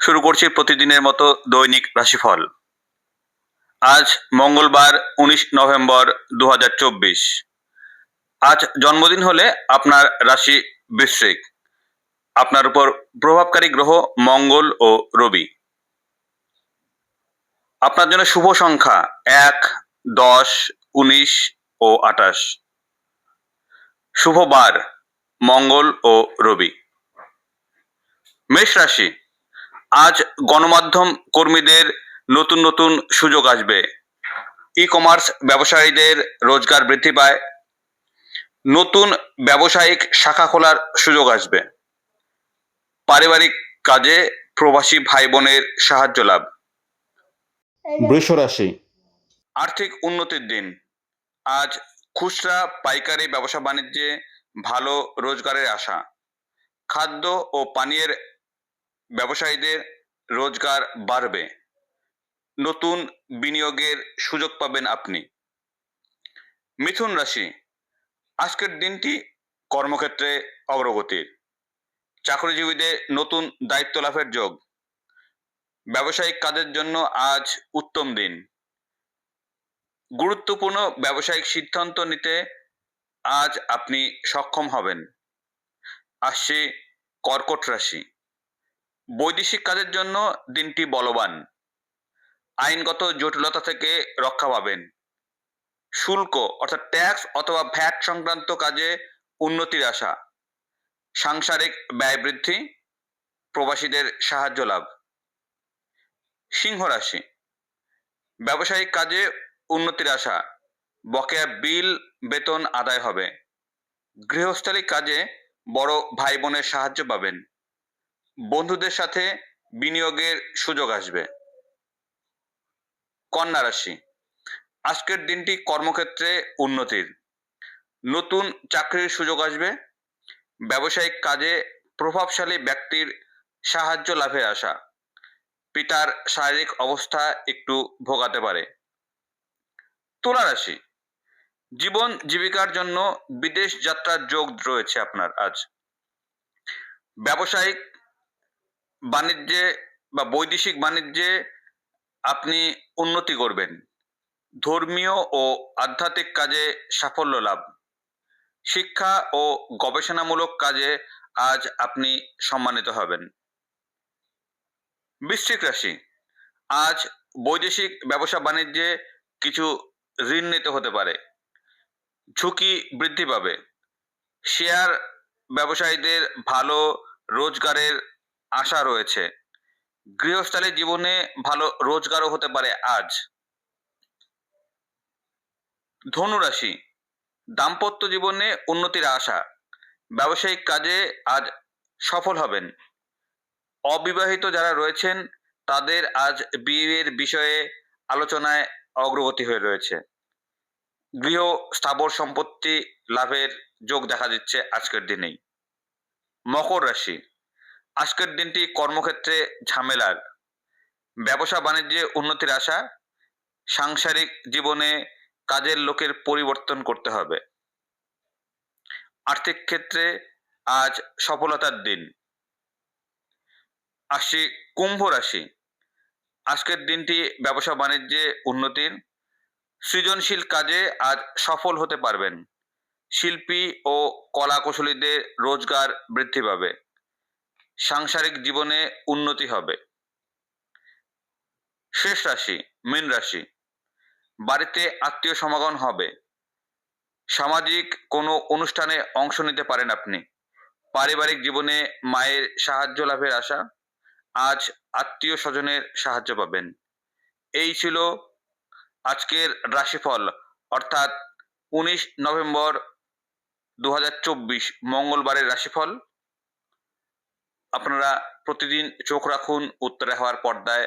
শুরু করছি প্রতিদিনের মতো দৈনিক রাশিফল। আজ মঙ্গলবার উনিশ নভেম্বর দু হাজার চব্বিশ। আজ জন্মদিন হলে আপনার রাশি বৃশ্চিক। আপনার উপর প্রভাবকারী গ্রহ মঙ্গল ও রবি। আপনার জন্য শুভ সংখ্যা এক, দশ, উনিশ ও আঠাশ। শুভ বার মঙ্গল ও রবি। মেষ রাশি আজ গণমাধ্যম কর্মীদের নতুন নতুন সুযোগ আসবে। ই কমার্স ব্যবসায়ীদের রোজগার বৃদ্ধি পায়। নতুন ব্যবসায়িক শাখা খোলার সুযোগ আসবে। পারিবারিক কাজে প্রবাসী ভাই বোনের সাহায্য লাভ। বৃষ রাশি আর্থিক উন্নতির দিন। আজ খুচরা পাইকারি ব্যবসা বাণিজ্যে ভালো রোজগারের আশা। খাদ্য ও পানীয়ের ব্যবসায়ীদের রোজগার বাড়বে। নতুন বিনিয়োগের সুযোগ পাবেন আপনি। মিথুন রাশি, আজকের দিনটি কর্মক্ষেত্রে অগ্রগতির। চাকরিজীবীদের নতুন দায়িত্ব লাভের যোগ। ব্যবসায়িক কাজের জন্য আজ উত্তম দিন। গুরুত্বপূর্ণ ব্যবসায়িক সিদ্ধান্ত নিতে আজ আপনি সক্ষম হবেন। আসছে কর্কট রাশি। বৈদেশিক কাজের জন্য দিনটি বলবান। আইনগত জটিলতা থেকে রক্ষা পাবেন। শুল্ক অর্থাৎ ট্যাক্স অথবা ভ্যাট সংক্রান্ত কাজে উন্নতির আশা। সাংসারিক ব্যয় বৃদ্ধি, প্রবাসীদের সাহায্য লাভ। সিংহ রাশি ব্যবসায়িক কাজে উন্নতির আশা। বকেয়া বিল, বেতন আদায় হবে। গৃহস্থালী কাজে বড় ভাই বোনের সাহায্য পাবেন। বন্ধুদের সাথে বিনিয়োগের সুযোগ আসবে। কন্যা রাশি, আজকের দিনটি কর্মক্ষেত্রে উন্নতির। নতুন চাকরির সুযোগ আসবে। ব্যবসায়িক কাজে প্রভাবশালী ব্যক্তির সাহায্য লাভের আশা পিতার শারীরিক অবস্থা একটু ভোগাতে পারে। তুলা রাশি, জীবন জীবিকার জন্য বিদেশ যাত্রার যোগ রয়েছে আপনার আজ। ব্যবসায়িক বাণিজ্যে বা বৈদেশিক বাণিজ্যে আপনি উন্নতি করবেন। ধর্মীয় ও আধ্যাত্মিক কাজে সাফল্য লাভ। শিক্ষা ও গবেষণামূলক কাজে আজ আপনি সম্মানিত হবেন। বৃশ্চিক রাশি। আজ বৈদেশিক ব্যবসা বাণিজ্যে কিছু ঋণ নিতে হতে পারে। ঝুঁকি বৃদ্ধি পাবে। শেয়ার ব্যবসায়ীদের ভালো রোজগারের আশা রয়েছে। গৃহস্থালী জীবনে ভালো রোজগারও হতে পারে আজ। ধনুরাশি, দাম্পত্য জীবনে উন্নতির আশা। ব্যবসায়িক কাজে আজ সফল হবেন। অবিবাহিত যারা রয়েছেন, তাদের আজ বিয়ের বিষয়ে আলোচনায় অগ্রগতি হয়ে রয়েছে। গৃহ স্থাবর সম্পত্তি লাভের যোগ দেখা দিচ্ছে আজকের দিনেই। মকর রাশি আজকের দিনটি কর্মক্ষেত্রে ঝামেলার। ব্যবসা বাণিজ্যে উন্নতির আশা, সাংসারিক জীবনে কাজের লোকের পরিবর্তন করতে হবে। আর্থিক ক্ষেত্রে আজ সফলতার দিন। আসছি কুম্ভ রাশি। আজকের দিনটি ব্যবসা বাণিজ্যে উন্নতির, সৃজনশীল কাজে আজ সফল হতে পারবেন। শিল্পী ও কলা কুশলীদের রোজগার বৃদ্ধি পাবে। সাংসারিক জীবনে উন্নতি হবে। শেষ রাশি, মীন রাশি। বাড়িতে আত্মীয় সমাগম হবে। সামাজিক কোনো অনুষ্ঠানে অংশ নিতে পারেন আপনি। পারিবারিক জীবনে মায়ের সাহায্য লাভের আশা। আজ আত্মীয় স্বজনের সাহায্য পাবেন। এই ছিল আজকের রাশিফল। অর্থাৎ উনিশ নভেম্বর দু হাজার চব্বিশ মঙ্গলবারের রাশিফল। আপনারা প্রতিদিন চোখ রাখুন উত্তরে হওয়ার পর্দায়